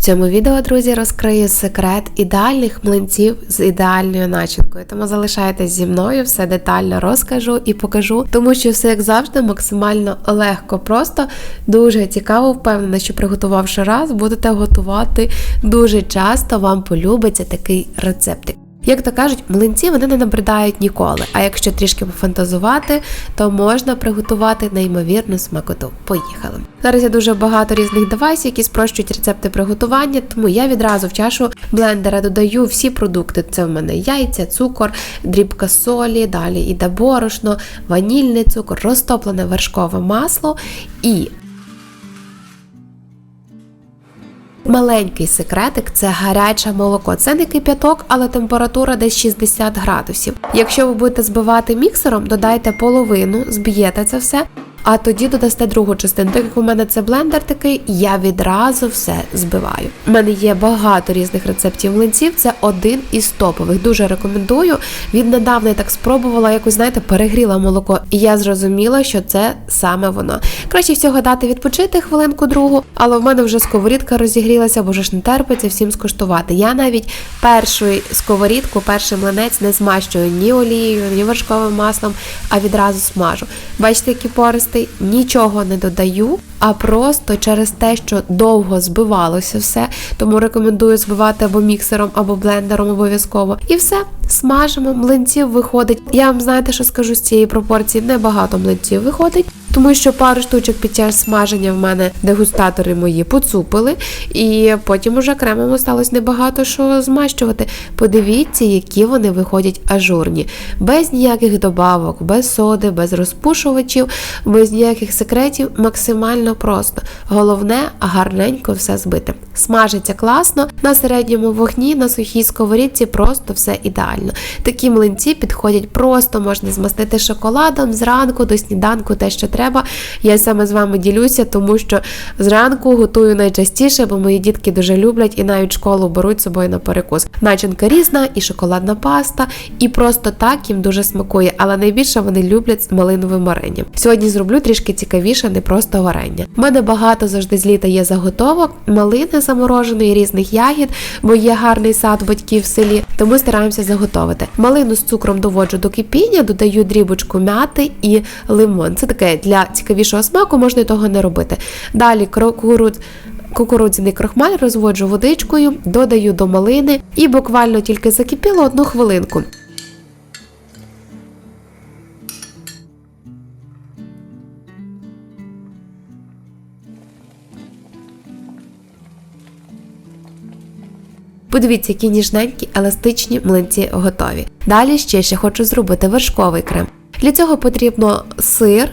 цьому відео, друзі, розкрию секрет ідеальних млинців з ідеальною начинкою. Тому залишайтесь зі мною, все детально розкажу і покажу, тому що все, як завжди, максимально легко, просто дуже цікаво, впевнена, що приготувавши раз, будете готувати дуже часто. Вам полюбиться такий рецептик. Як то кажуть, млинці вони не набридають ніколи. А якщо трішки пофантазувати, то можна приготувати неймовірну смакоту. Поїхали. Зараз є дуже багато різних девайсів, які спрощують рецепти приготування, тому я відразу в чашу блендера додаю всі продукти. Це в мене яйця, цукор, дрібка солі, далі іде борошно, ванільний цукор, розтоплене вершкове масло і Маленький секретик це гаряче молоко. Це не кип'яток, але температура десь 60 градусів. Якщо ви будете збивати міксером, додайте половину, зб'єте це все. А тоді додасте другу частину. Так як у мене це блендер такий, я відразу все збиваю. У мене є багато різних рецептів млинців. Це один із топових. Дуже рекомендую. Віднедавна я так спробувала, якось знаєте, перегріла молоко, і я зрозуміла, що це саме воно. Краще всього дати відпочити хвилинку другу, але в мене вже сковорідка розігрілася, бо ж не терпиться всім скуштувати. Я навіть першу сковорідку, перший млинець не змащую ні олією, ні вершковим маслом, а відразу смажу. Бачите, які пористи? нічого не додаю, а просто через те, що довго збивалося все, тому рекомендую збивати або міксером, або блендером обов'язково. І все, смажимо, млинців виходить. Я вам знаєте, що скажу з цієї пропорції, небагато млинців виходить тому що пару штучок під час смаження в мене дегустатори мої поцупили, і потім уже кремом осталось небагато що змащувати. Подивіться, які вони виходять ажурні, без ніяких добавок, без соди, без розпушувачів, без ніяких секретів, максимально просто. Головне, гарненько все збити. Смажиться класно, на середньому вогні, на сухій сковорідці просто все ідеально. Такі млинці підходять просто, можна змастити шоколадом зранку до сніданку, те, що треба треба. Я саме з вами ділюся, тому що зранку готую найчастіше, бо мої дітки дуже люблять і навіть школу беруть з собою на перекус. Начинка різна, і шоколадна паста, і просто так їм дуже смакує, але найбільше вони люблять з малиновим варенням. Сьогодні зроблю трішки цікавіше, не просто варення. У мене багато завжди з літа є заготовок, малини замороженої, різних ягід, бо є гарний сад батьків в селі, тому стараємося заготовити. Малину з цукром доводжу до кипіння, додаю дрібочку м'яти і лимон. Це таке для цікавішого смаку можна того не робити. Далі кукурудз. Кукурудзяний крохмаль розводжу водичкою, додаю до малини і буквально тільки закипіло одну хвилинку. Подивіться, які ніжненькі, еластичні млинці готові. Далі ще ще хочу зробити вершковий крем. Для цього потрібно сир,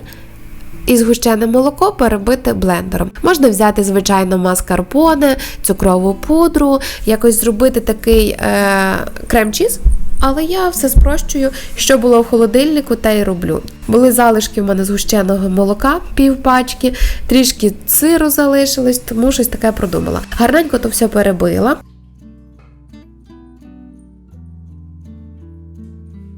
і згущене молоко перебити блендером. Можна взяти, звичайно, маскарпоне, цукрову пудру, якось зробити такий е, крем-чіз. Але я все спрощую, що було в холодильнику, те й роблю. Були залишки в мене згущеного молока, пів пачки, трішки сиру залишилось, тому щось таке продумала. Гарненько то все перебила.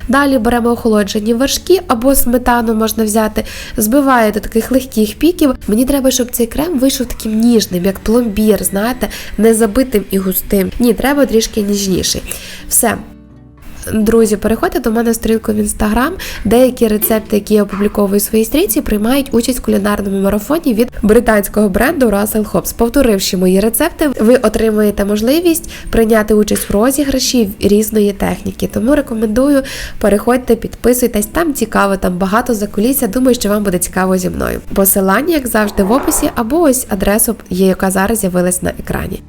Далі беремо охолоджені вершки або сметану можна взяти, збиває до таких легких піків. Мені треба, щоб цей крем вийшов таким ніжним, як пломбір, знаєте, не забитим і густим. Ні, треба трішки ніжніший. Все. Друзі, переходьте до мене в сторінку в інстаграм. Деякі рецепти, які я опубліковую у своїй стрічці, приймають участь в кулінарному марафоні від британського бренду Russell Hobbs. Повторивши мої рецепти, ви отримаєте можливість прийняти участь в розіграші різної техніки. Тому рекомендую переходьте, підписуйтесь, там цікаво, там багато закулісся. Думаю, що вам буде цікаво зі мною. Посилання, як завжди, в описі, або ось адресу, є, яка зараз з'явилась на екрані.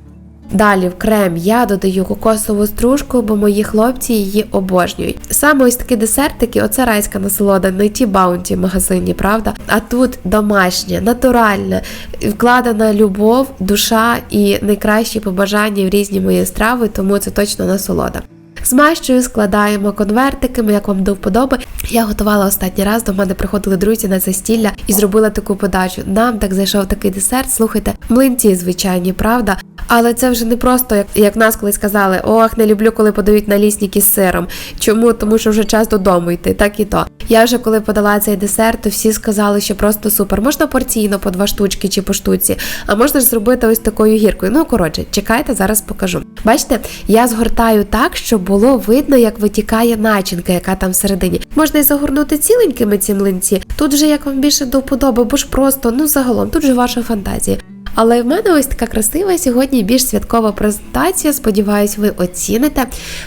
Далі в крем я додаю кокосову стружку, бо мої хлопці її обожнюють. Саме ось такі десертики, оце райська насолода, не ті баунті в магазині, правда? А тут домашнє, натуральне, вкладена любов, душа і найкращі побажання в різні мої страви, тому це точно насолода. Змащую, складаємо конвертиками, як вам до вподоби. Я готувала останній раз, до мене приходили друзі на застілля і зробила таку подачу. Нам так зайшов такий десерт. Слухайте, млинці звичайні, правда, Але це вже не просто, як, як нас колись казали, ох, не люблю, коли подають налісники з сиром. Чому? Тому що вже час додому йти, так і то. Я вже коли подала цей десерт, то всі сказали, що просто супер. Можна порційно по два штучки чи по штуці, а можна ж зробити ось такою гіркою. Ну коротше, чекайте, зараз покажу. Бачите, я згортаю так, щоб було видно, як витікає начинка, яка там всередині. Можна і загорнути ціленькими ці млинці. Тут вже як вам більше до вподоби, бо ж просто, ну загалом, тут же ваша фантазія. Але в мене ось така красива сьогодні більш святкова презентація. Сподіваюсь, ви оціните.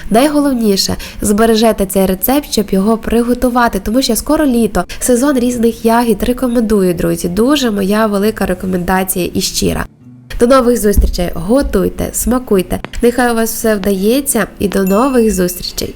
Найголовніше збережете цей рецепт, щоб його приготувати, тому що скоро літо, сезон різних ягід. Рекомендую, друзі. Дуже моя велика рекомендація і щира. До нових зустрічей! Готуйте, смакуйте. Нехай у вас все вдається, і до нових зустрічей!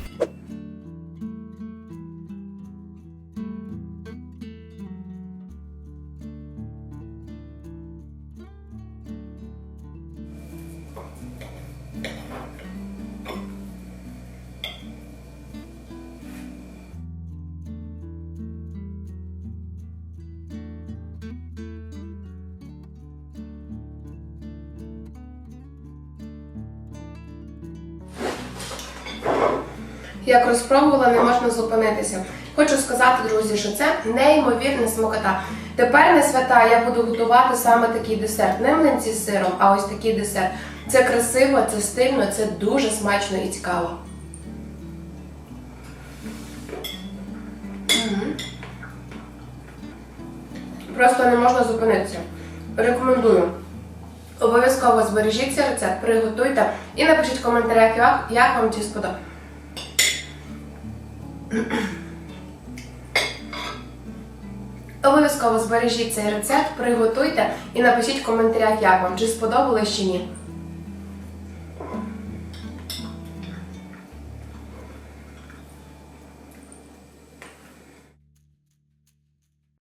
Як розпробувала, не можна зупинитися. Хочу сказати, друзі, що це неймовірна смакота. Тепер на свята я буду готувати саме такий десерт. Не млинці з сиром, а ось такий десерт. Це красиво, це стильно, це дуже смачно і цікаво. Просто не можна зупинитися. Рекомендую. Обов'язково збережіть цей рецепт, приготуйте і напишіть в коментарях, як, вам ці сподобалось. Обов'язково збережіть цей рецепт, приготуйте і напишіть в коментарях, як вам, чи сподобалось чи ні.